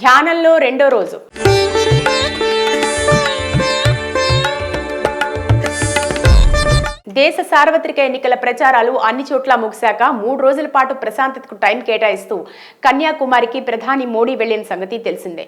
ధ్యానంలో రెండో రోజు. దేశ సార్వత్రిక ఎన్నికల ప్రచారాలు అన్ని చోట్ల ముగిశాక మూడు రోజుల పాటు ప్రశాంతతకు టైం కేటాయిస్తూ కన్యాకుమారికి ప్రధాని మోడీ వెళ్ళిన సంగతి తెలిసిందే.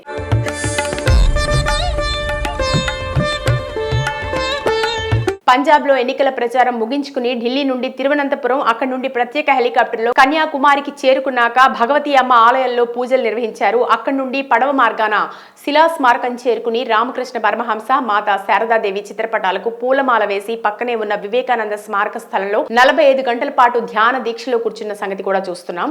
పంజాబ్లో ఎన్నికల ప్రచారం ముగించుకుని ఢిల్లీ నుండి తిరువనంతపురం అక్కడి నుండి ప్రత్యేక హెలికాప్టర్లో కన్యాకుమారికి చేరుకున్నాక భగవతి అమ్మ ఆలయంలో పూజలు నిర్వహించారు. అక్కడి నుండి పడవ మార్గాన శిలా స్మారకం చేరుకుని రామకృష్ణ పరమహంస మాత శారదాదేవి చిత్రపటాలకు పూలమాల వేసి పక్కనే ఉన్న వివేకానంద స్మారక స్థలంలో నలభై ఐదు గంటల పాటు ధ్యాన దీక్షలో కూర్చున్న సంగతి కూడా చూస్తున్నాం.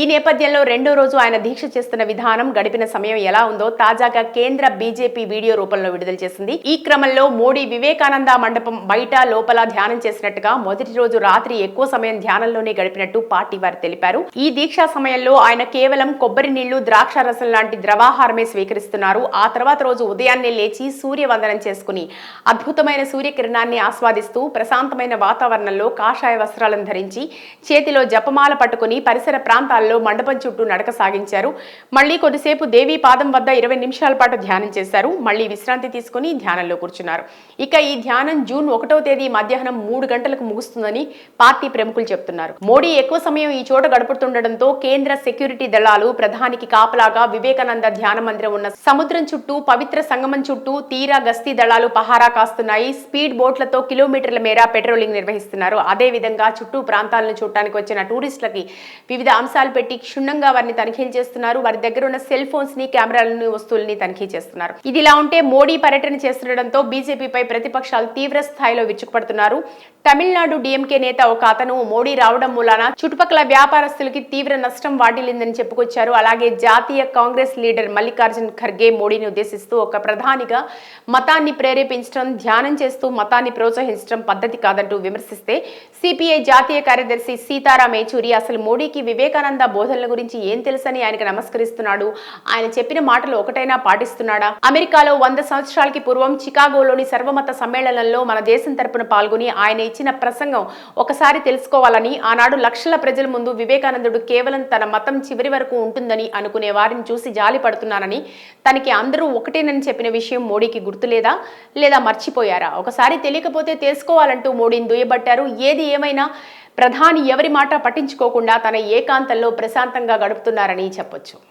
ఈ నేపథ్యంలో రెండో రోజు ఆయన దీక్ష చేస్తున్న విధానం గడిపిన సమయం ఎలా ఉందో తాజాగా కేంద్ర బీజేపీ వీడియో రూపంలో విడుదల చేసింది. ఈ క్రమంలో మోడీ వివేకానంద మండపం బయట లోపల ధ్యానం చేసినట్టుగా మొదటి రోజు రాత్రి ఎక్కువ సమయం ధ్యానంలోనే గడిపినట్టు పార్టీ వారు తెలిపారు. ఈ దీక్షా సమయంలో ఆయన కేవలం కొబ్బరి నీళ్ళు ద్రాక్ష రసం లాంటి ద్రవాహారమే స్వీకరిస్తున్నారు. ఆ తర్వాత రోజు ఉదయాన్నే లేచి సూర్యవందనం చేసుకుని అద్భుతమైన సూర్యకిరణాన్ని ఆస్వాదిస్తూ ప్రశాంతమైన వాతావరణంలో కాషాయ వస్త్రాలను ధరించి చేతిలో జపమాల పట్టుకుని పరిసర ప్రాంతాల్లో మండపం చుట్టూ నడక సాగించారు. మళ్ళీ కొద్దిసేపు దేవీ పాదం వద్ద ఇరవై నిమిషాల పాటు ధ్యానం చేశారు. మళ్ళీ విశ్రాంతి తీసుకుని ధ్యానంలో కూర్చున్నారు. ఇక ఈ ధ్యానం జూన్ ఒకటి తేదీ మధ్యాహ్నం మూడు గంటలకు ముగుస్తుందని పార్టీ ప్రముఖులు చెబుతున్నారు మోడీ ఎక్కువ సమయం ఈ చోట గడుపుతుండటంతో కేంద్ర సెక్యూరిటీ దళాలు ప్రధానికి కాపలాగా వివేకానంద ధ్యాన మందిరం ఉన్న సముద్రం చుట్టూ పవిత్ర సంగమం చుట్టూ తీరా గస్తీ దళాలు పహారా కాస్తున్నాయి. స్పీడ్ బోట్లతో కిలోమీటర్ల మేర పెట్రోలింగ్ నిర్వహిస్తున్నారు. అదే విధంగా చుట్టూ ప్రాంతాలను చూడటానికి వచ్చిన టూరిస్టులకి వివిధ అంశాలు పెట్టి క్షుణ్ణంగా వారిని తనిఖీలు చేస్తున్నారు. వారి దగ్గర ఉన్న సెల్ ఫోన్స్ని కెమెరాలను వస్తువుల్ని తనిఖీ చేస్తున్నారు. ఇదిలా ఉంటే మోడీ పర్యటన చేస్తుండటంతో బీజేపీపై ప్రతిపక్షాలు తీవ్ర స్థాయిలో స్థాయిలో విరుచుకుపడుతున్నారు. తమిళనాడు డిఎంకే నేత ఒక అతను మోడీ రావడం మూలాన చుట్టుపక్కల వ్యాపారస్తులకి తీవ్ర నష్టం వాటిల్లిందని చెప్పుకొచ్చారు. అలాగే జాతీయ కాంగ్రెస్ లీడర్ మల్లికార్జున్ ఖర్గే మోడీని ఉద్దేశిస్తూ ఒక ప్రధానిగా మతాన్ని ప్రేరేపించడం ధ్యానం చేస్తూ మతాన్ని ప్రోత్సహించడం పద్ధతి కాదంటూ విమర్శిస్తే సిపిఐ జాతీయ కార్యదర్శి సీతారాం ఏచూరి అసలు మోడీకి వివేకానంద బోధనల గురించి ఏం తెలుసని ఆయనకు నమస్కరిస్తున్నాడు. ఆయన చెప్పిన మాటలు ఒకటైనా పాటిస్తున్నాడా? అమెరికాలో వంద సంవత్సరాలకి పూర్వం చికాగోలోని సర్వమత సమ్మేళనంలో మన దేశ దేశం తరపున పాల్గొని ఆయన ఇచ్చిన ప్రసంగం ఒకసారి తెలుసుకోవాలని ఆనాడు లక్షల ప్రజల ముందు వివేకానందుడు కేవలం తన మతం చివరి వరకు ఉంటుందని అనుకునే వారిని చూసి జాలి పడుతున్నానని తనకి అందరూ ఒకటేనని చెప్పిన విషయం మోడీకి గుర్తులేదా లేదా మర్చిపోయారా? ఒకసారి తెలియకపోతే తెలుసుకోవాలంటూ మోడీని దుయ్యబట్టారు. ఏది ఏమైనా ప్రధాని ఎవరి మాట పట్టించుకోకుండా తన ఏకాంతంలో ప్రశాంతంగా గడుపుతున్నారని చెప్పొచ్చు.